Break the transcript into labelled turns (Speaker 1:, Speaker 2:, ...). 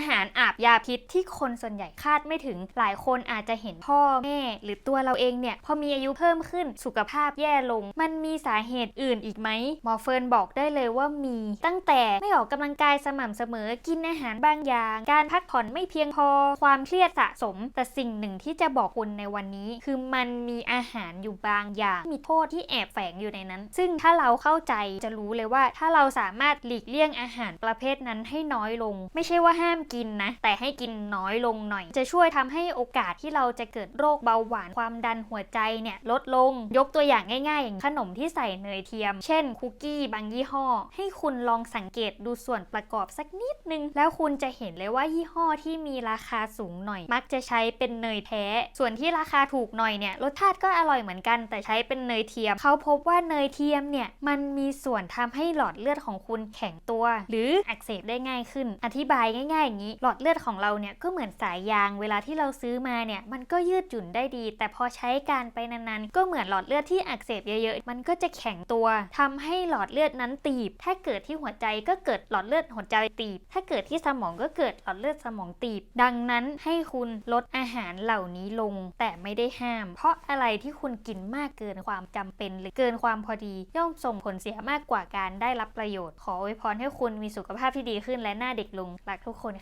Speaker 1: อาหารอาบยาพิษที่คนส่วนใหญ่คาดไม่ถึง หลายคนอาจจะเห็นพ่อแม่ หรือตัวเราเองเนี่ยพอมีอายุเพิ่มขึ้นสุขภาพแย่ลง มันมีสาเหตุอื่นอีกไหมหมอเฟิร์นบอกได้เลยว่ามี ตั้งแต่ไม่ออกกำลังกายสม่ำเสมอกินอาหารบางอย่าง การพักผ่อนไม่เพียงพอ ความเครียดสะสม แต่สิ่งหนึ่งที่จะบอกคุณในวันนี้ คือมันมีอาหารอยู่บางอย่าง มีโทษที่แอบแฝงอยู่ในนั้น ซึ่งถ้าเราเข้าใจจะรู้เลยว่า ถ้าเราสามารถหลีกเลี่ยงอาหารประเภทนั้นให้น้อยลง ไม่ใช่ว่าห้ามกินนะ แต่ให้กินน้อยลงหน่อย จะช่วยทำให้โอกาสที่เราจะเกิดโรคเบาหวานความดันหัวใจเนี่ยลดลง ยกตัวอย่างง่ายๆ อย่างขนมที่ใส่เนยเทียม เช่นคุกกี้บางยี่ห้อ ให้คุณลองสังเกตดูส่วนประกอบสักนิดนึง แล้วคุณจะเห็นเลยว่ายี่ห้อที่มีราคาสูงหน่อย มักจะใช้เป็นเนยแท้ ส่วนที่ราคาถูกหน่อยเนี่ยรสชาติก็อร่อยเหมือนกัน แต่ใช้เป็นเนยเทียม เขาพบว่าเนยเทียมเนี่ยมันมีส่วนทำให้หลอดเลือดของคุณแข็งตัว หรืออักเสบได้ง่ายขึ้น อธิบายง่ายๆอย่างนี้ หลอดเลือดของเราเนี่ยก็เหมือนสายยางเวลาที่เราซื้อมาเนี่ยมันก็ยืดหยุ่นได้ดี แต่พอใช้การไปนานๆ ก็เหมือนหลอดเลือดที่อักเสบเยอะๆ มันก็จะแข็งตัวทำให้หลอดเลือดนั้นตีบ ถ้าเกิดที่หัวใจก็เกิดหลอดเลือดหัวใจตีบ ถ้าเกิดที่สมองก็เกิดหลอดเลือดสมองตีบ ดังนั้นให้คุณลดอาหารเหล่านี้ลง แต่ไม่ได้ห้าม เพราะอะไรที่คุณกินมากเกินความจำเป็นหรือเกินความพอดี ย่อมส่งผลเสียมากกว่าการได้รับประโยชน์ ขออวยพรให้คุณมีสุขภาพที่ดีขึ้นและหน้าเด็กลงรักทุกคน